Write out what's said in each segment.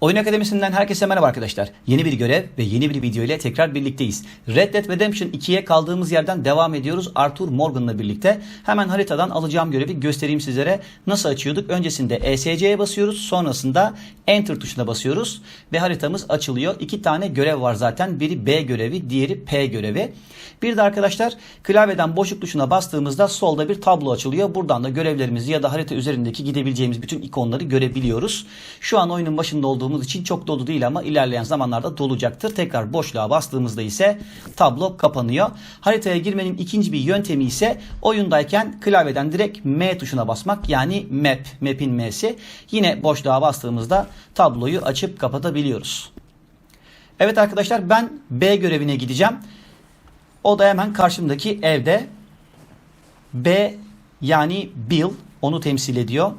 Oyun Akademisi'nden herkese merhaba arkadaşlar. Yeni bir görev ve yeni bir video ile tekrar birlikteyiz. Red Dead Redemption 2'ye kaldığımız yerden devam ediyoruz. Arthur Morgan'la birlikte. Hemen haritadan alacağım görevi göstereyim sizlere. Nasıl açıyorduk? Öncesinde ESC'ye basıyoruz. Sonrasında Enter tuşuna basıyoruz. Ve haritamız açılıyor. İki tane görev var zaten. Biri B görevi, diğeri P görevi. Bir de arkadaşlar klavyeden boşluk tuşuna bastığımızda solda bir tablo açılıyor. Buradan da görevlerimizi ya da harita üzerindeki gidebileceğimiz bütün ikonları görebiliyoruz. Şu an oyunun başında olduğumuz için çok dolu değil ama ilerleyen zamanlarda dolacaktır. Tekrar boşluğa bastığımızda ise tablo kapanıyor. Haritaya girmenin ikinci bir yöntemi ise oyundayken klavyeden direkt M tuşuna basmak yani map, map'in M'si. Yine boşluğa bastığımızda tabloyu açıp kapatabiliyoruz. Evet arkadaşlar ben B görevine gideceğim. O da hemen karşımdaki evde. B yani Bill onu temsil ediyor.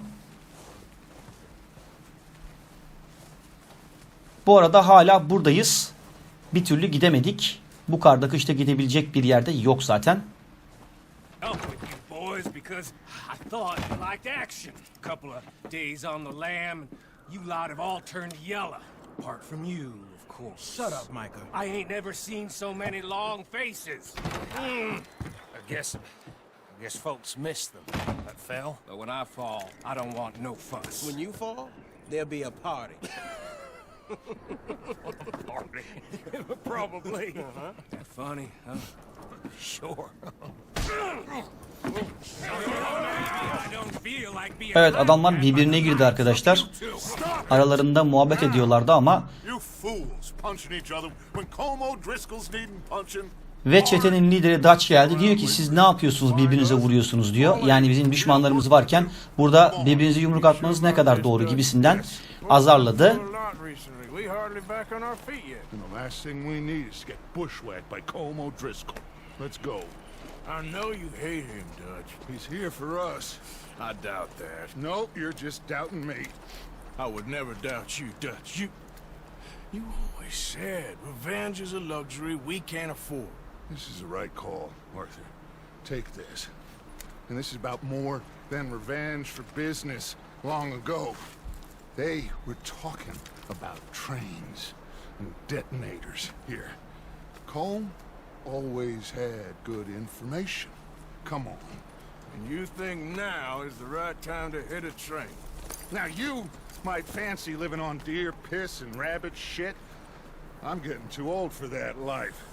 Bu arada hala buradayız. Bir türlü gidemedik. Bu karda kışta gidebilecek bir yerde yok zaten. up with you boys because I thought you liked action. Couple of days on the lam, and you lot have all turned yellow. Apart from you, of course. Shut up, Micah. I ain't never seen so many long faces. Hmm. I guess, I guess folks miss them. That fell. But when I fall, I don't want no fuss. When you fall, there'll be a party. Probably. That funny, huh? Sure. I don't feel like being Evet adamlar birbirine girdi arkadaşlar. Aralarında muhabbet ediyorlardı ama Ve çetenin lideri Dutch geldi. Diyor ki siz ne yapıyorsunuz birbirinize vuruyorsunuz diyor. Yani bizim düşmanlarımız varken burada birbirinize yumruk atmanız ne kadar doğru gibisinden azarladı. I know you hate him, Dutch. He's here for us. I doubt that. No, you're just doubting me. I would never doubt you, Dutch. You, you always said revenge is a luxury we can't afford. This is the right call, Arthur. Take this. And this is about more than revenge for business long ago. They were talking about trains and detonators here. Colm always had good information. Come on. And you think now is the right time to hit a train? Now you might fancy living on deer piss and rabbit shit. I'm getting too old for that life.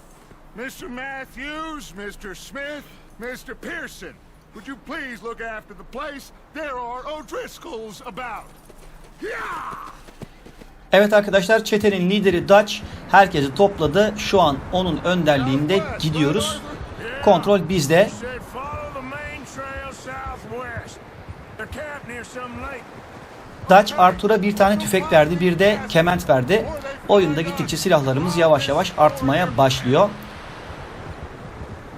Mr. Matthews, Mr. Smith, Mr. Pearson, would you please look after the place? There are O'Driscolls about. Yeah! Evet arkadaşlar çetenin lideri Dutch herkesi topladı. Şu an onun önderliğinde gidiyoruz. Kontrol bizde. Dutch Arthur'a bir tane tüfek verdi, bir de kement verdi. Oyunda gittikçe silahlarımız yavaş yavaş artmaya başlıyor.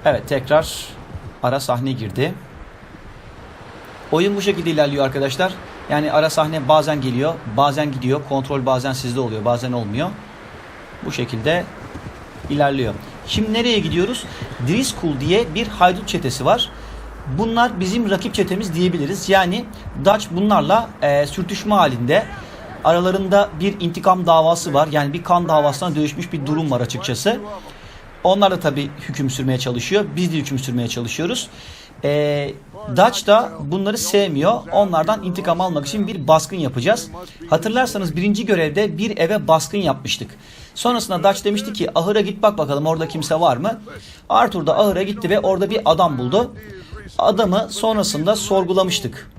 Evet tekrar ara sahne girdi. Oyun bu şekilde ilerliyor arkadaşlar. Yani ara sahne bazen geliyor, bazen gidiyor. Kontrol bazen sizde oluyor, bazen olmuyor. Bu şekilde ilerliyor. Şimdi nereye gidiyoruz? Driscoll diye bir haydut çetesi var. Bunlar bizim rakip çetemiz diyebiliriz. Yani Dutch bunlarla e, sürtüşme halinde. Aralarında bir intikam davası var. Yani bir kan davasına dönüşmüş bir durum var açıkçası. Onlar da tabii hüküm sürmeye çalışıyor. Biz de hüküm sürmeye çalışıyoruz. Ee, Dutch da bunları sevmiyor. Onlardan intikam almak için bir baskın yapacağız. Hatırlarsanız birinci görevde bir eve baskın yapmıştık. Sonrasında Dutch demişti ki ahıra git bak bakalım orada kimse var mı? Arthur da ahıra gitti ve orada bir adam buldu. Adamı sonrasında sorgulamıştık.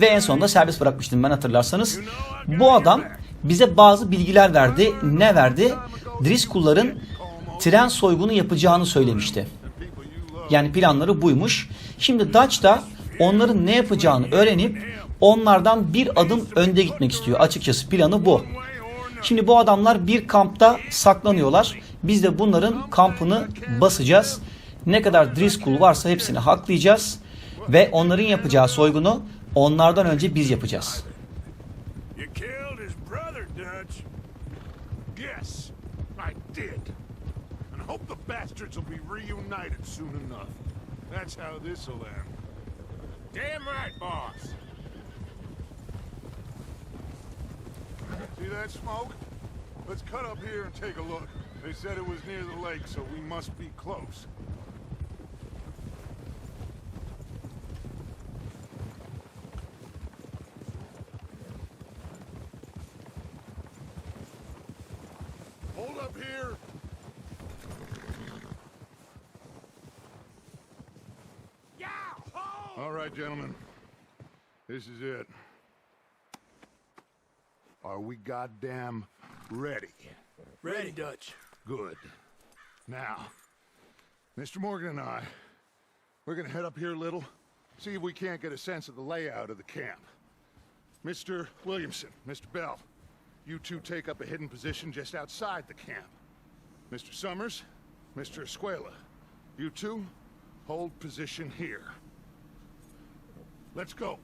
Ve en sonunda serbest bırakmıştım ben hatırlarsanız. Bu adam bize bazı bilgiler verdi. Ne verdi? Driscoll'ların tren soygunu yapacağını söylemişti. Yani planları buymuş. Şimdi Dutch da onların ne yapacağını öğrenip onlardan bir adım önde gitmek istiyor. Açıkçası planı bu. Şimdi bu adamlar bir kampta saklanıyorlar. Biz de bunların kampını basacağız. Ne kadar Driscoll varsa hepsini haklayacağız. Ve onların yapacağı soygunu onlardan önce biz yapacağız. Yes, I did. Hope the bastards will be reunited soon enough. That's how this'll end. Damn right, boss. See that smoke? Let's cut up here and take a look. They said it was near the lake, so we must be close. Hold up here. All right, gentlemen. This is it. Are we goddamn ready? Ready, Dutch. Good. Now, Mr. Morgan and I, we're gonna head up here a little, see if we can't get a sense of the layout of the camp. Mr. Williamson, Mr. Bell, you two take up a hidden position just outside the camp. Mr. Summers, Mr. Escuela, you two hold position here. Let's go.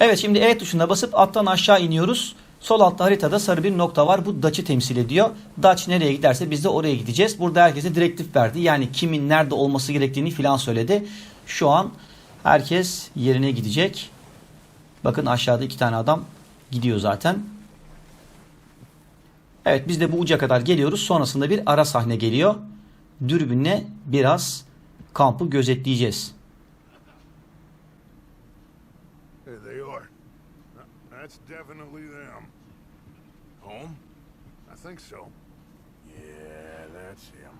Evet şimdi E tuşuna basıp alttan aşağı iniyoruz. Sol altta haritada sarı bir nokta var. Bu Dutch'ı temsil ediyor. Dutch nereye giderse biz de oraya gideceğiz. Burada herkese direktif verdi. Yani kimin nerede olması gerektiğini filan söyledi. Şu an herkes yerine gidecek. Bakın aşağıda iki tane adam gidiyor zaten. Evet biz de bu uca kadar geliyoruz. Sonrasında bir ara sahne geliyor. Dürbünle biraz kampı gözetleyeceğiz. There they are. That's definitely them. Home? I think so. Yeah, that's him.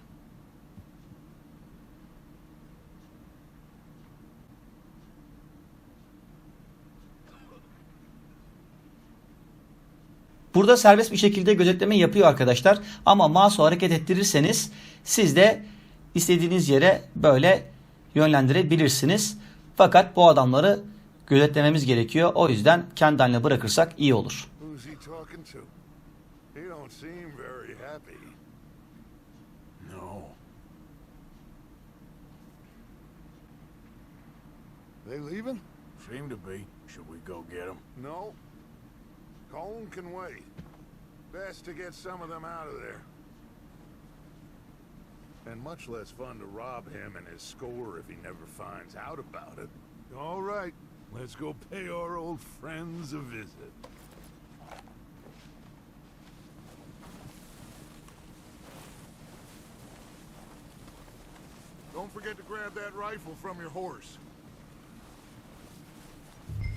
Burada serbest bir şekilde gözetleme yapıyor arkadaşlar. Ama mouse'u hareket ettirirseniz siz de istediğiniz yere böyle yönlendirebilirsiniz. Fakat bu adamları gözetlememiz gerekiyor. O yüzden kendi haline bırakırsak iyi olur. They leaving? Seem to be. Should we go get him? No. Colin can wait. Best to get some of them out of there. And much less fun to rob him and his score if he never finds out about it. All right, let's go pay our old friends a visit. Don't forget to grab that rifle from your horse.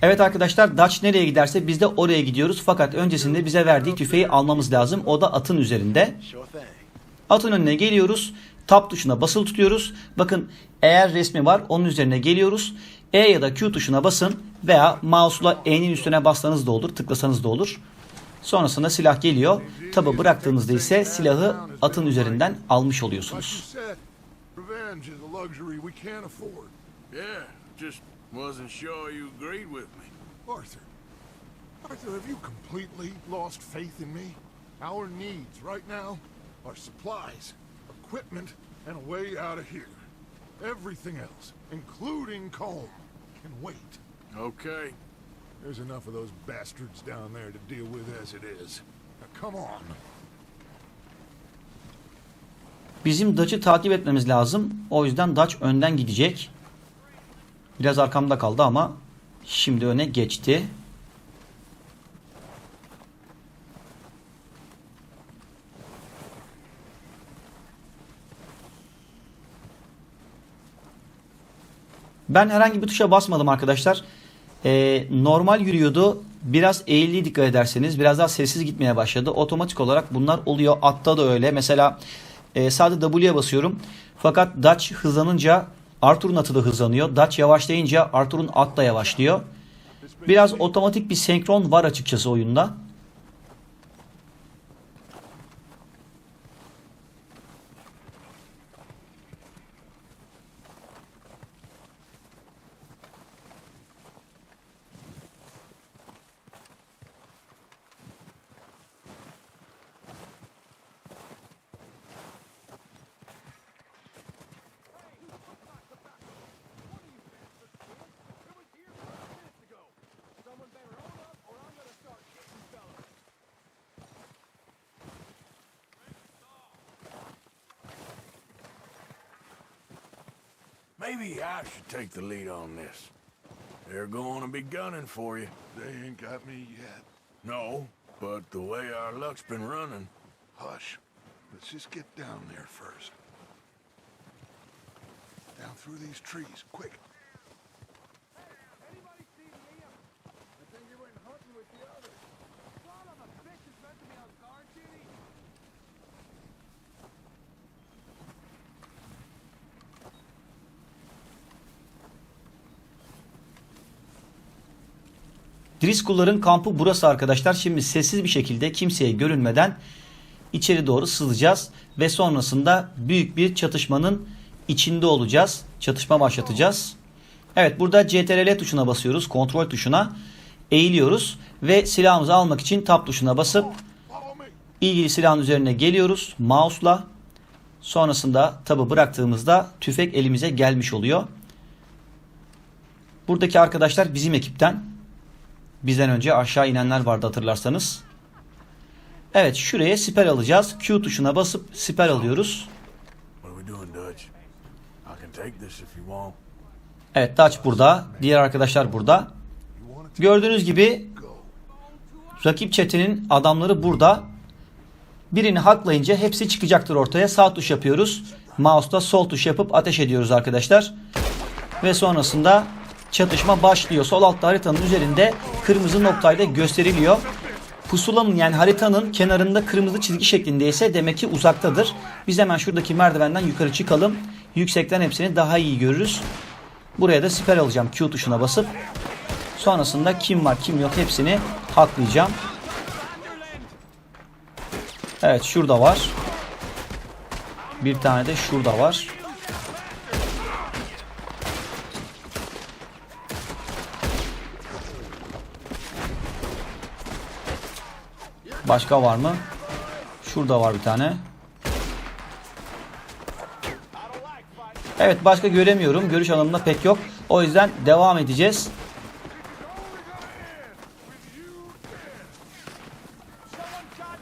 Evet arkadaşlar Dutch nereye giderse biz de oraya gidiyoruz. Fakat öncesinde bize verdiği tüfeği almamız lazım. O da atın üzerinde. Sure thing. Atın önüne geliyoruz. Tab tuşuna basılı tutuyoruz. Bakın eğer resmi var onun üzerine geliyoruz. E ya da Q tuşuna basın veya mouse'la E'nin üstüne bassanız da olur, tıklasanız da olur. Sonrasında silah geliyor. Tabı bıraktığınızda ise silahı atın üzerinden almış oluyorsunuz. Arthur, have you completely lost faith in me? Our needs right now are supplies, equipment, and a way out of here. Everything else, including Colm, can wait. Okay. There's enough of those bastards down there to deal with as it is. Now come on. Bizim Dutch'ı takip etmemiz lazım. O yüzden Dutch önden gidecek. Biraz arkamda kaldı ama şimdi öne geçti. Ben herhangi bir tuşa basmadım arkadaşlar. Ee, normal yürüyordu. Biraz eğildiği dikkat ederseniz biraz daha sessiz gitmeye başladı. Otomatik olarak bunlar oluyor. Atta da öyle. Mesela e, sadece W'ye basıyorum. Fakat Dutch hızlanınca Arthur'un atı da hızlanıyor. Dutch yavaşlayınca Arthur'un at da yavaşlıyor. Biraz otomatik bir senkron var açıkçası oyunda. Maybe I should take the lead on this. They're going to be gunning for you. They ain't got me yet. No, but the way our luck's been running, Hush. Let's just get down there first. Down through these trees, quick. Driscoll'ların kampı burası arkadaşlar. Şimdi sessiz bir şekilde kimseye görünmeden içeri doğru sızacağız ve sonrasında büyük bir çatışmanın içinde olacağız. Çatışma başlatacağız. Evet burada CTRL tuşuna basıyoruz. Kontrol tuşuna eğiliyoruz ve silahımızı almak için tab tuşuna basıp ilgili silahın üzerine geliyoruz mouse'la. Sonrasında tabı bıraktığımızda tüfek elimize gelmiş oluyor. Buradaki arkadaşlar bizim ekipten. Bizden önce aşağı inenler vardı hatırlarsanız. Evet şuraya siper alacağız. Q tuşuna basıp siper alıyoruz. Evet Dutch burada. Diğer arkadaşlar burada. Gördüğünüz gibi rakip çetenin adamları burada. Birini haklayınca hepsi çıkacaktır ortaya. Sağ tuş yapıyoruz. Mouse'da sol tuş yapıp ateş ediyoruz arkadaşlar. Ve sonrasında çatışma başlıyor. Sol altta haritanın üzerinde kırmızı noktayla gösteriliyor. Pusulanın yani haritanın kenarında kırmızı çizgi şeklindeyse demek ki uzaktadır. Biz hemen şuradaki merdivenden yukarı çıkalım. Yüksekten hepsini daha iyi görürüz. Buraya da siper alacağım Q tuşuna basıp. Sonrasında kim var kim yok hepsini haklayacağım. Evet şurada var. Bir tane de şurada var. Başka var mı? Şurada var bir tane. Evet başka göremiyorum. Görüş alanında pek yok. O yüzden devam edeceğiz.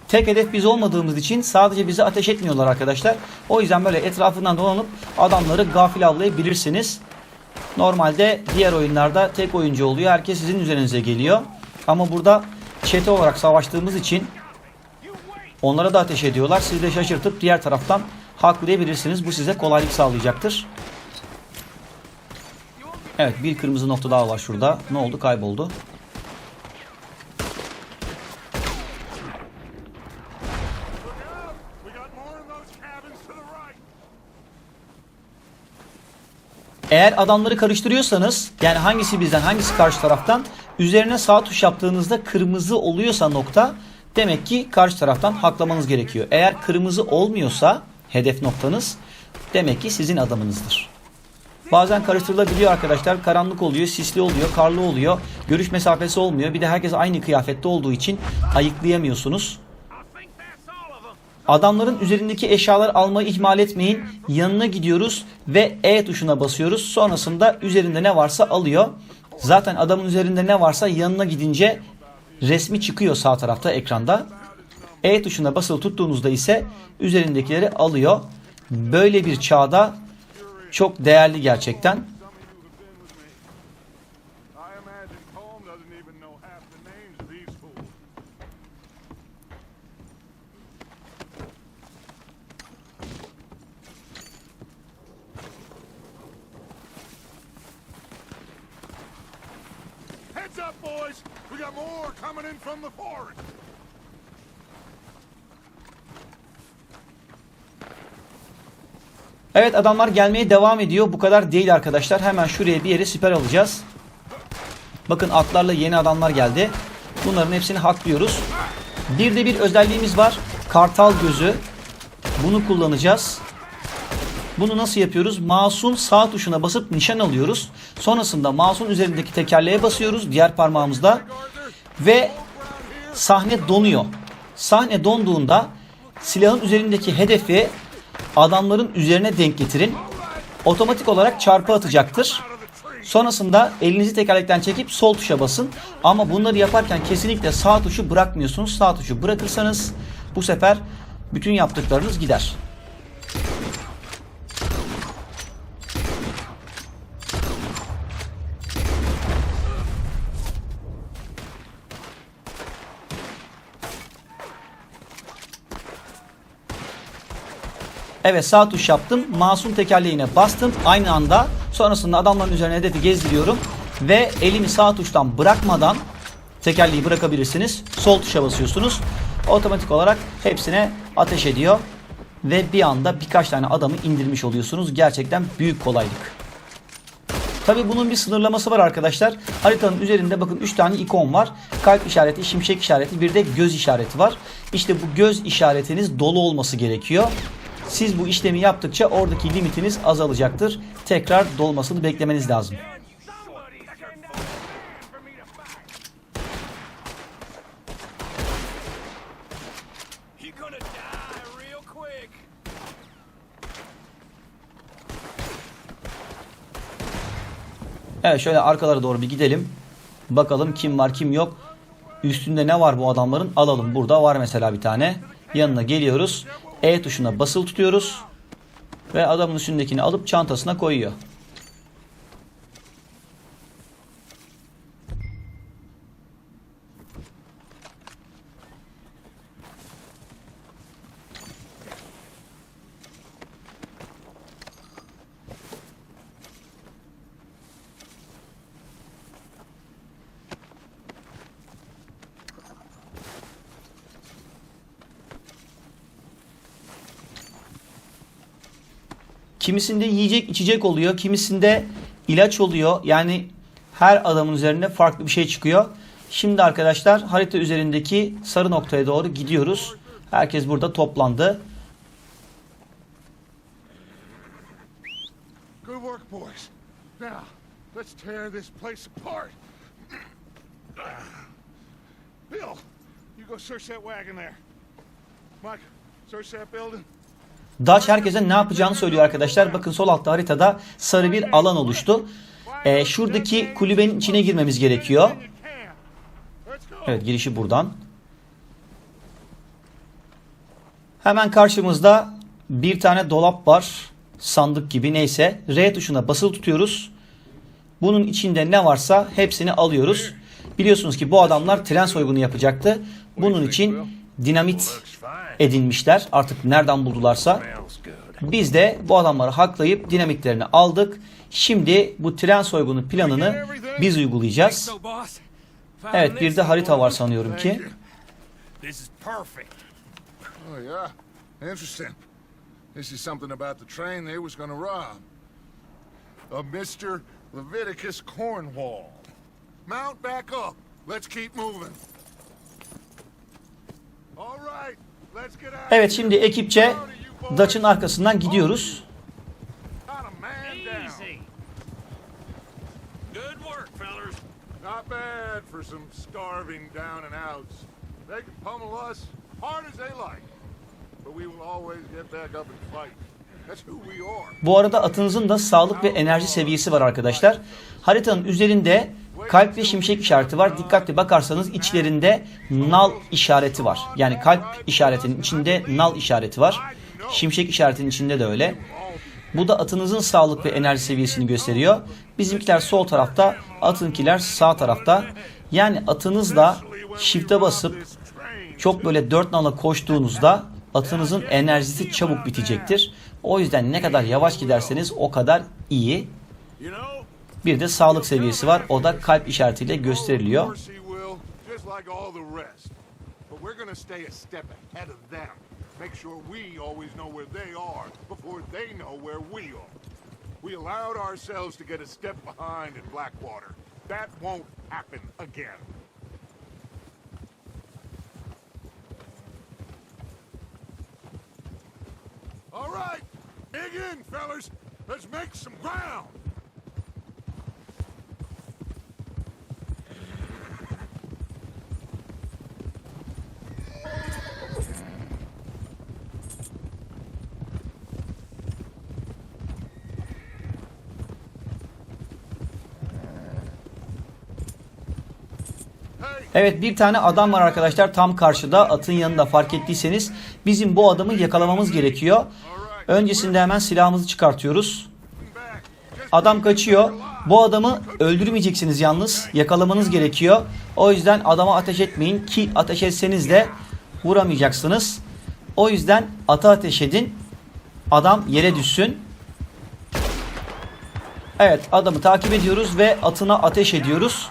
Tek hedef biz olmadığımız için sadece bize ateş etmiyorlar arkadaşlar. O yüzden böyle etrafından dolanıp adamları gafil avlayabilirsiniz. Normalde diğer oyunlarda tek oyuncu oluyor. Herkes sizin üzerinize geliyor. Ama burada çete olarak savaştığımız için onlara da ateş ediyorlar. Siz de şaşırtıp diğer taraftan haklayabilirsiniz. Bu size kolaylık sağlayacaktır. Evet bir kırmızı nokta daha var şurada. Ne oldu? Kayboldu. Eğer adamları karıştırıyorsanız yani hangisi bizden hangisi karşı taraftan üzerine sağ tuş yaptığınızda kırmızı oluyorsa nokta demek ki karşı taraftan haklamanız gerekiyor. Eğer kırmızı olmuyorsa hedef noktanız demek ki sizin adamınızdır. Bazen karıştırılabiliyor arkadaşlar. Karanlık oluyor, sisli oluyor, karlı oluyor. Görüş mesafesi olmuyor. Bir de herkes aynı kıyafette olduğu için ayıklayamıyorsunuz. Adamların üzerindeki eşyalar almayı ihmal etmeyin. Yanına gidiyoruz ve E tuşuna basıyoruz. Sonrasında üzerinde ne varsa alıyor. Zaten adamın üzerinde ne varsa yanına gidince resmi çıkıyor sağ tarafta ekranda. E tuşuna basılı tuttuğunuzda ise üzerindekileri alıyor. Böyle bir çağda çok değerli gerçekten. Heads up, boys! We got more coming in from the forest. Evet adamlar gelmeye devam ediyor. Bu kadar değil arkadaşlar. Hemen şuraya bir yere siper alacağız. Bakın atlarla yeni adamlar geldi. Bunların hepsini haklıyoruz. Bir de bir özelliğimiz var. Kartal gözü. Bunu kullanacağız. Bunu nasıl yapıyoruz? Mouse'un sağ tuşuna basıp nişan alıyoruz. Sonrasında mouse'un üzerindeki tekerleğe basıyoruz diğer parmağımızda. Ve sahne donuyor. Sahne donduğunda silahın üzerindeki hedefi adamların üzerine denk getirin. Otomatik olarak çarpı atacaktır. Sonrasında elinizi tekerlekten çekip sol tuşa basın. Ama bunları yaparken kesinlikle sağ tuşu bırakmıyorsunuz. Sağ tuşu bırakırsanız bu sefer bütün yaptıklarınız gider. Evet sağ tuş yaptım. Masum tekerleğine bastım. Aynı anda sonrasında adamların üzerine hedefi gezdiriyorum. Ve elimi sağ tuştan bırakmadan tekerleği bırakabilirsiniz. Sol tuşa basıyorsunuz. Otomatik olarak hepsine ateş ediyor. Ve bir anda birkaç tane adamı indirmiş oluyorsunuz. Gerçekten büyük kolaylık. Tabi bunun bir sınırlaması var arkadaşlar. Haritanın üzerinde bakın 3 tane ikon var. Kalp işareti, şimşek işareti, bir de göz işareti var. İşte bu göz işaretiniz dolu olması gerekiyor. Siz bu işlemi yaptıkça oradaki limitiniz azalacaktır. Tekrar dolmasını beklemeniz lazım. Evet şöyle arkalara doğru bir gidelim. Bakalım kim var kim yok. Üstünde ne var bu adamların alalım. Burada var mesela bir tane. Yanına geliyoruz. E tuşuna basılı tutuyoruz. Ve adamın üstündekini alıp çantasına koyuyor. Kimisinde yiyecek içecek oluyor. Kimisinde ilaç oluyor. Yani her adamın üzerinde farklı bir şey çıkıyor. Şimdi arkadaşlar harita üzerindeki sarı noktaya doğru gidiyoruz. Herkes burada toplandı. Good work, boys. Now, let's tear this place apart. Bill, you go search that wagon there. Mike, search that building. Dutch herkese ne yapacağını söylüyor arkadaşlar. Bakın sol altta haritada sarı bir alan oluştu. Ee, şuradaki kulübenin içine girmemiz gerekiyor. Evet girişi buradan. Hemen karşımızda bir tane dolap var. Sandık gibi neyse. R tuşuna basılı tutuyoruz. Bunun içinde ne varsa hepsini alıyoruz. Biliyorsunuz ki bu adamlar tren soygunu yapacaktı. Bunun için dinamit edinmişler. Artık nereden buldularsa. Biz de bu adamları haklayıp dinamitlerini aldık. Şimdi bu tren soygunu planını biz uygulayacağız. Evet bir de harita var sanıyorum ki. Oh, yeah. Interesting. This is something about the train they was gonna rob. A Mr. Leviticus Cornwall. Mount back up. Let's keep moving. All right. Let's get out. Evet şimdi ekipçe Dutch'ın arkasından gidiyoruz. Not a man down. Good work, fellers. Not bad for some starving down and outs. They can pummel us hard as they like. But we will always get back up and fight. That's who we are. Bu arada atınızın da sağlık ve enerji seviyesi var arkadaşlar. Haritanın üzerinde kalp ve şimşek işareti var. Dikkatli bakarsanız içlerinde nal işareti var. Yani kalp işaretinin içinde nal işareti var. Şimşek işaretinin içinde de öyle. Bu da atınızın sağlık ve enerji seviyesini gösteriyor. Bizimkiler sol tarafta, atınkiler sağ tarafta. Yani atınızla shift'e basıp çok böyle dört nala koştuğunuzda atınızın enerjisi çabuk bitecektir. O yüzden ne kadar yavaş giderseniz o kadar iyi. Bir de sağlık seviyesi var. O da kalp işaretiyle gösteriliyor. Make sure we always know where they are before they know where we are. We allowed ourselves to get a step behind in Blackwater. That won't happen again. All right, dig in, fellers. Let's make some ground. Evet bir tane adam var arkadaşlar tam karşıda atın yanında fark ettiyseniz bizim bu adamı yakalamamız gerekiyor. Öncesinde hemen silahımızı çıkartıyoruz. Adam kaçıyor. Bu adamı öldürmeyeceksiniz yalnız. Yakalamanız gerekiyor. O yüzden adama ateş etmeyin ki ateş etseniz de vuramayacaksınız. O yüzden ata ateş edin. Adam yere düşsün. Evet adamı takip ediyoruz ve atına ateş ediyoruz.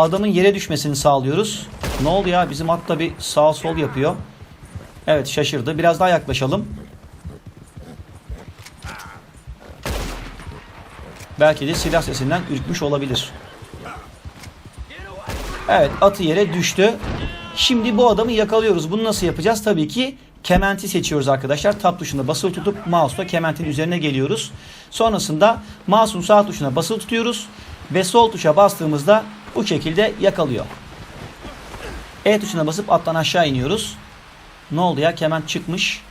Adamın yere düşmesini sağlıyoruz. Ne oldu ya bizim at da bir sağ sol yapıyor. Evet şaşırdı. Biraz daha yaklaşalım. Belki de silah sesinden ürkmüş olabilir. Evet atı yere düştü. Şimdi bu adamı yakalıyoruz. Bunu nasıl yapacağız? Tabii ki kementi seçiyoruz arkadaşlar. Tab tuşuna basılı tutup mouse'la kementin üzerine geliyoruz. Sonrasında mouse'un sağ tuşuna basılı tutuyoruz. Ve sol tuşa bastığımızda bu şekilde yakalıyor. E tuşuna basıp attan aşağı iniyoruz. Ne oldu ya? Kement çıkmış.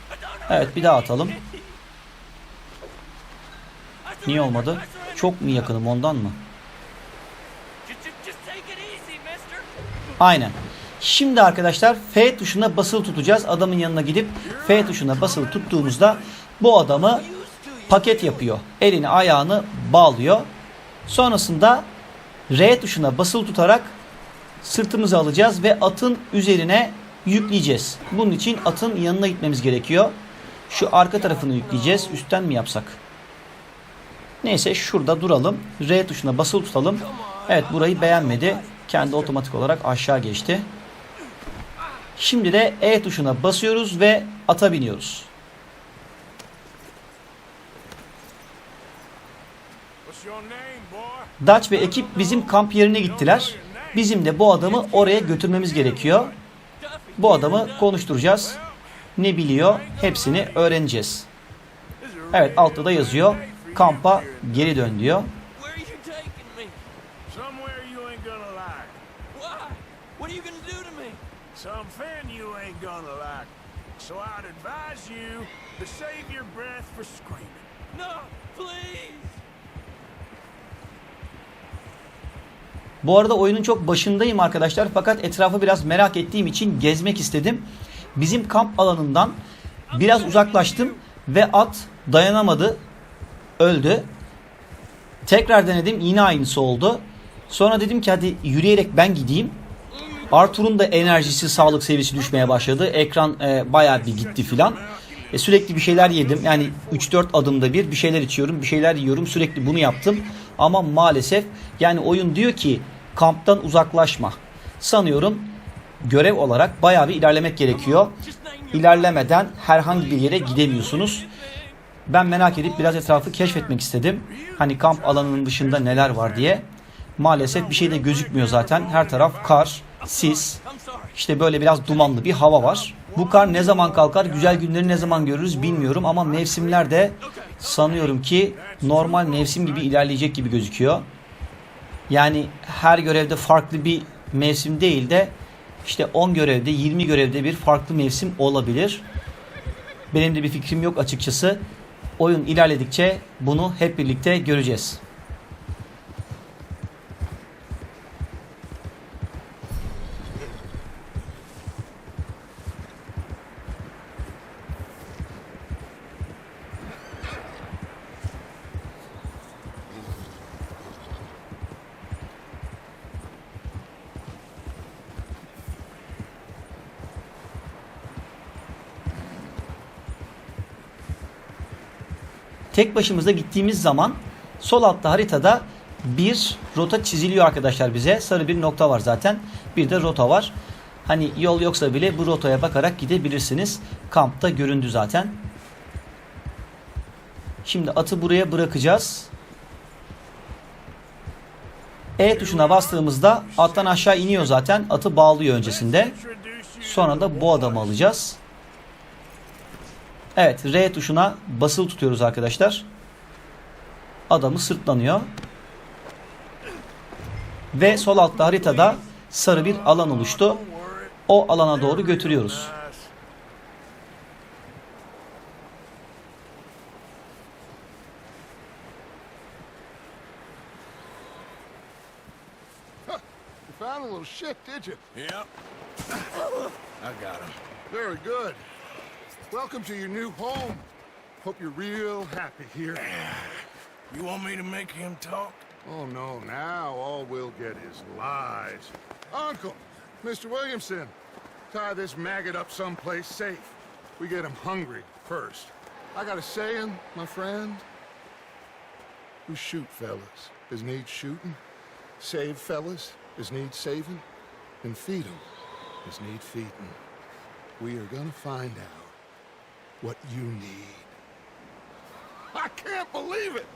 Evet bir daha atalım. Niye olmadı? Çok mu yakınım ondan mı? Aynen. Şimdi arkadaşlar F tuşuna basılı tutacağız. Adamın yanına gidip F tuşuna basılı tuttuğumuzda bu adamı paket yapıyor. Elini ayağını bağlıyor. Sonrasında R tuşuna basılı tutarak sırtımızı alacağız ve atın üzerine yükleyeceğiz. Bunun için atın yanına gitmemiz gerekiyor. Şu arka tarafını yükleyeceğiz. Üstten mi yapsak? Neyse şurada duralım. R tuşuna basılı tutalım. Evet burayı beğenmedi. Kendi otomatik olarak aşağı geçti. Şimdi de E tuşuna basıyoruz ve ata biniyoruz. Dutch ve ekip bizim kamp yerine gittiler. Bizim de bu adamı oraya götürmemiz gerekiyor. Bu adamı konuşturacağız. Ne biliyor hepsini öğreneceğiz. Evet altta da yazıyor. Kampa geri dön diyor. So I'd advise you to save your breath for screaming. No, please. Bu arada oyunun çok başındayım arkadaşlar fakat etrafı biraz merak ettiğim için gezmek istedim. Bizim kamp alanından biraz uzaklaştım ve at dayanamadı. Öldü. Tekrar denedim yine aynısı oldu. Sonra dedim ki hadi yürüyerek ben gideyim. Arthur'un da enerjisi, sağlık seviyesi düşmeye başladı. Ekran e, bayağı bir gitti filan. E, sürekli bir şeyler yedim. Yani 3-4 adımda bir bir şeyler içiyorum, bir şeyler yiyorum. Sürekli bunu yaptım. Ama maalesef yani oyun diyor ki kamptan uzaklaşma. Sanıyorum görev olarak bayağı bir ilerlemek gerekiyor. İlerlemeden herhangi bir yere gidemiyorsunuz. Ben merak edip biraz etrafı keşfetmek istedim. Hani kamp alanının dışında neler var diye. Maalesef bir şey de gözükmüyor zaten. Her taraf kar, sis, işte böyle biraz dumanlı bir hava var. Bu kar ne zaman kalkar, güzel günleri ne zaman görürüz bilmiyorum ama mevsimler de sanıyorum ki normal mevsim gibi ilerleyecek gibi gözüküyor. Yani her görevde farklı bir mevsim değil de işte 10 görevde 20 görevde bir farklı mevsim olabilir. Benim de bir fikrim yok açıkçası. Oyun ilerledikçe bunu hep birlikte göreceğiz. Tek başımıza gittiğimiz zaman sol altta haritada bir rota çiziliyor arkadaşlar bize. Sarı bir nokta var zaten. Bir de rota var. Hani yol yoksa bile bu rotaya bakarak gidebilirsiniz. Kampta göründü zaten. Şimdi atı buraya bırakacağız. E tuşuna bastığımızda attan aşağı iniyor zaten. Atı bağlıyor öncesinde. Sonra da bu adamı alacağız. Evet R tuşuna basılı tutuyoruz arkadaşlar. Adamı sırtlanıyor. Ve sol altta haritada sarı bir alan oluştu. O alana doğru götürüyoruz. You found a little shit, did you? Yep. I got him. Very good. Welcome to your new home. Hope you're real happy here. You want me to make him talk? Oh, no, now all we'll get is lies. Uncle, Mr. Williamson, tie this maggot up someplace safe. We get him hungry first. I got a saying, my friend. We shoot fellas as need shooting, save fellas as need saving, and feed 'em as need feeding. We are gonna find out what you need. I can't believe it!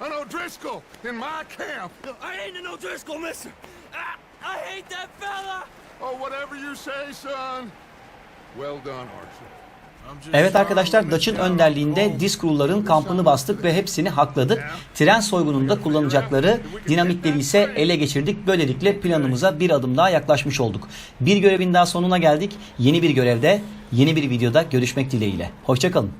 An O'Driscoll in my camp! I ain't an O'Driscoll, mister. I, I hate that fella. Oh, whatever you say, son. Well done, Arthur. Evet arkadaşlar Dutch'ın önderliğinde Diskrulların kampını bastık ve hepsini hakladık. Tren soygununda kullanacakları dinamitleri ise ele geçirdik. Böylelikle planımıza bir adım daha yaklaşmış olduk. Bir görevin daha sonuna geldik. Yeni bir görevde, yeni bir videoda görüşmek dileğiyle. Hoşçakalın.